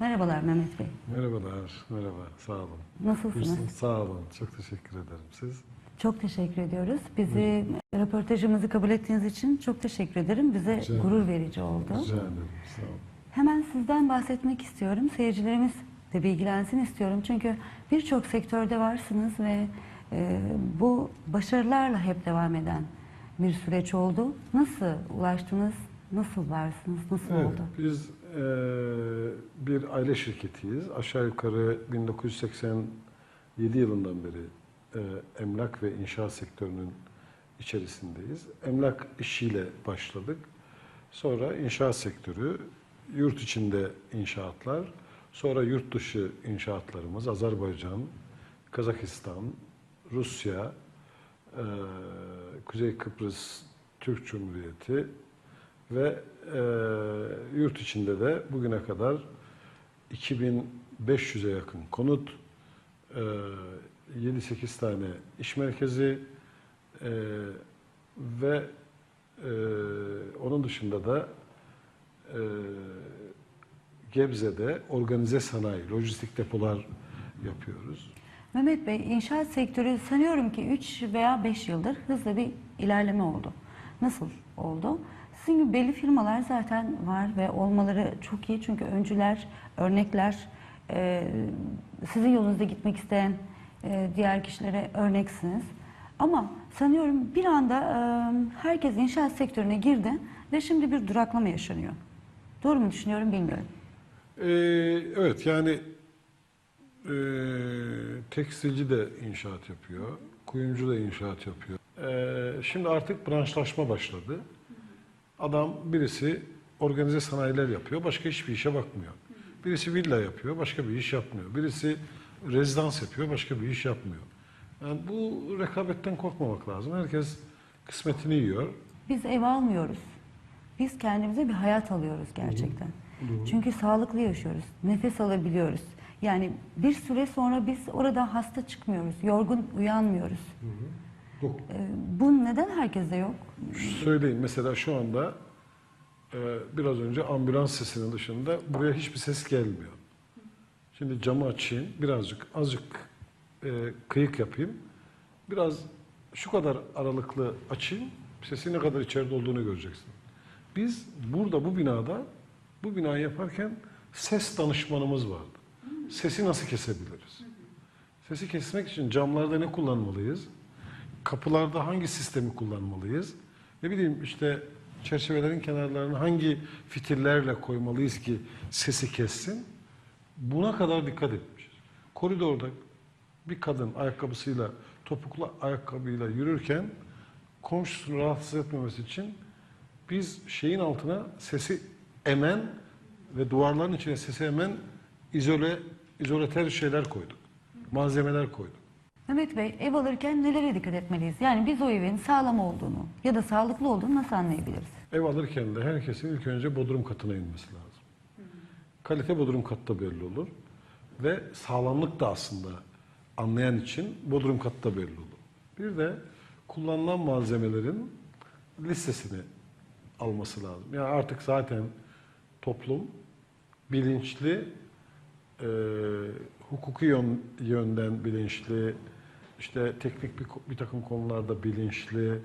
Merhabalar Mehmet Bey. Merhabalar, merhaba, sağ olun. Nasılsınız? Buyursun, sağ olun, çok teşekkür ederim. Siz? Çok teşekkür ediyoruz. Bizi röportajımızı kabul ettiğiniz için çok teşekkür ederim. Bize Rica ederim. gurur verici oldu. Rica ederim, sağ olun. Hemen sizden bahsetmek istiyorum. Seyircilerimiz de bilgilensin istiyorum. Çünkü birçok sektörde varsınız ve e, bu başarılarla hep devam eden bir süreç oldu. Nasıl ulaştınız? Nasıl varsınız? Nasıl Evet, oldu? biz bir aile şirketiyiz. Aşağı yukarı 1987 yılından beri eee, emlak ve inşaat sektörünün içerisindeyiz. Emlak işiyle başladık. Sonra inşaat sektörü, yurt içinde inşaatlar, sonra yurt dışı inşaatlarımız Azerbaycan, Kazakistan, Rusya, eee, Kuzey Kıbrıs Türk Cumhuriyeti ve eee, yurt içinde de bugüne kadar 2500'e yakın konut, eee, 7-8 tane iş merkezi eee, ve eee, onun dışında da eee, Gebze'de organize sanayi, lojistik depolar yapıyoruz. Mehmet Bey, inşaat sektörü sanıyorum ki 3 veya 5 yıldır hızlı bir ilerleme oldu. Nasıl oldu? Sizin gibi belli firmalar zaten var ve olmaları çok iyi çünkü öncüler, örnekler, e, sizin yolunuzda gitmek isteyen e, diğer kişilere örneksiniz. Ama sanıyorum bir anda e, herkes inşaat sektörüne girdi ve şimdi bir duraklama yaşanıyor. Doğru mu düşünüyorum bilmiyorum. Ee, evet yani e, tekstilci de inşaat yapıyor, kuyumcu da inşaat yapıyor. Ee, şimdi artık branşlaşma başladı. Adam birisi organize sanayiler yapıyor, başka hiçbir işe bakmıyor. Birisi villa yapıyor, başka bir iş yapmıyor. Birisi rezidans yapıyor, başka bir iş yapmıyor. Yani bu rekabetten korkmamak lazım. Herkes kısmetini yiyor. Biz ev almıyoruz. Biz kendimize bir hayat alıyoruz gerçekten. Çünkü sağlıklı yaşıyoruz. Nefes alabiliyoruz. Yani bir süre sonra biz orada hasta çıkmıyoruz. Yorgun uyanmıyoruz. Yok. Ee, bu neden herkeste yok? Söyleyeyim mesela şu anda e, biraz önce ambulans sesinin dışında buraya hiçbir ses gelmiyor. Şimdi camı açayım birazcık azıcık e, kıyık yapayım. Biraz şu kadar aralıklı açayım sesi ne kadar içeride olduğunu göreceksin. Biz burada bu binada bu binayı yaparken ses danışmanımız vardı. Sesi nasıl kesebiliriz? Sesi kesmek için camlarda ne kullanmalıyız? Kapılarda hangi sistemi kullanmalıyız? Ne bileyim işte çerçevelerin kenarlarına hangi fitillerle koymalıyız ki sesi kessin? Buna kadar dikkat etmişiz. Koridorda bir kadın ayakkabısıyla, topuklu ayakkabıyla yürürken komşusunu rahatsız etmemesi için biz şeyin altına sesi emen ve duvarların içine sesi emen izole, izolater şeyler koyduk. Malzemeler koyduk. Mehmet Bey ev alırken nelere dikkat etmeliyiz? Yani biz o evin sağlam olduğunu ya da sağlıklı olduğunu nasıl anlayabiliriz? Ev alırken de herkesin ilk önce bodrum katına inmesi lazım. Kalite bodrum katta belli olur. Ve sağlamlık da aslında anlayan için bodrum katta belli olur. Bir de kullanılan malzemelerin listesini alması lazım. Yani artık zaten toplum bilinçli, e, hukuki yön, yönden bilinçli, işte teknik bir, bir takım konularda bilinçli,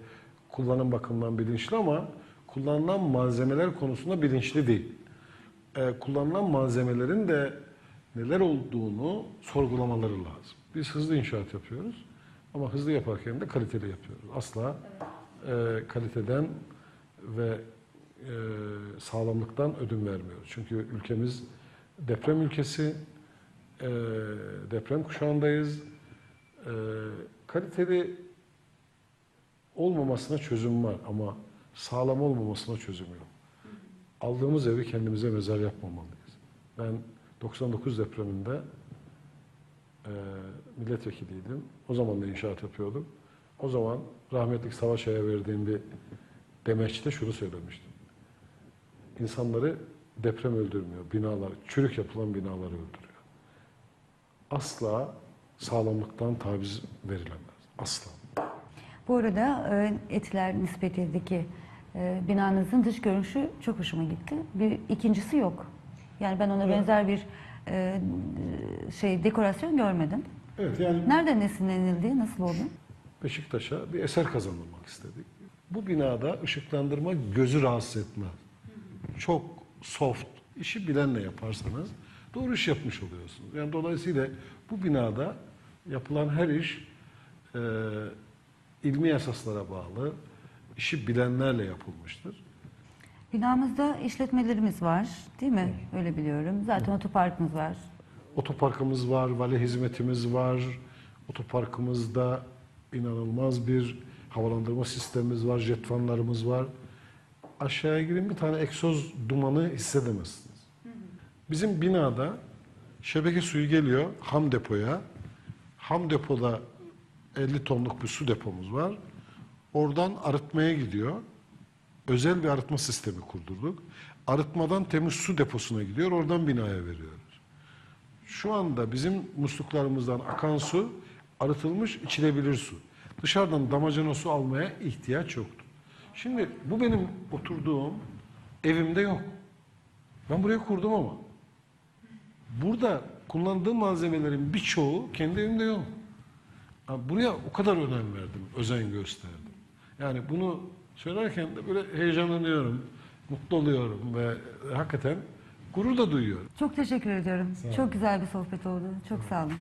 kullanım bakımından bilinçli ama kullanılan malzemeler konusunda bilinçli değil. E, kullanılan malzemelerin de neler olduğunu sorgulamaları lazım. Biz hızlı inşaat yapıyoruz ama hızlı yaparken de kaliteli yapıyoruz. Asla e, kaliteden ve e, sağlamlıktan ödün vermiyoruz. Çünkü ülkemiz deprem ülkesi, e, deprem kuşağındayız. E, kaliteli olmamasına çözüm var ama sağlam olmamasına çözüm yok. Aldığımız evi kendimize mezar yapmamalıyız. Ben 99 depreminde e, milletvekiliydim. O zaman da inşaat yapıyordum. O zaman rahmetlik Savaş Ay'a verdiğim bir demeçte şunu söylemiştim. İnsanları deprem öldürmüyor, binalar, çürük yapılan binaları öldürüyor. Asla sağlamlıktan taviz verilemez. Asla. Bu arada e, Etiler Nispeti'deki e, binanızın dış görünüşü çok hoşuma gitti. Bir ikincisi yok. Yani ben ona Evet. benzer bir e, şey dekorasyon görmedim. Evet yani Nereden esinlenildi? Nasıl oldu? Beşiktaş'a bir eser kazandırmak istedik. Bu binada ışıklandırma gözü rahatsız etmez. Çok soft, işi bilenle yaparsanız doğru iş yapmış oluyorsunuz. Yani dolayısıyla bu binada yapılan her iş e, ilmi esaslara bağlı, işi bilenlerle yapılmıştır. Binamızda işletmelerimiz var, değil mi? Öyle biliyorum. Zaten otoparkımız var. Otoparkımız var, vali hizmetimiz var. Otoparkımızda inanılmaz bir havalandırma sistemimiz var, jetfanlarımız var. Aşağıya girin bir tane egzoz dumanı hissedemezsiniz. Bizim binada şebeke suyu geliyor ham depoya. Ham depoda 50 tonluk bir su depomuz var. Oradan arıtmaya gidiyor. Özel bir arıtma sistemi kurdurduk. Arıtmadan temiz su deposuna gidiyor. Oradan binaya veriyoruz. Şu anda bizim musluklarımızdan akan su arıtılmış içilebilir su. Dışarıdan damacana su almaya ihtiyaç yoktu. Şimdi bu benim oturduğum evimde yok. Ben buraya kurdum ama. Burada kullandığım malzemelerin birçoğu kendi evimde yok. Buraya o kadar önem verdim, özen gösterdim. Yani bunu söylerken de böyle heyecanlanıyorum, mutlu oluyorum ve hakikaten gurur da duyuyorum. Çok teşekkür ediyorum. Çok güzel bir sohbet oldu. Çok sağ olun.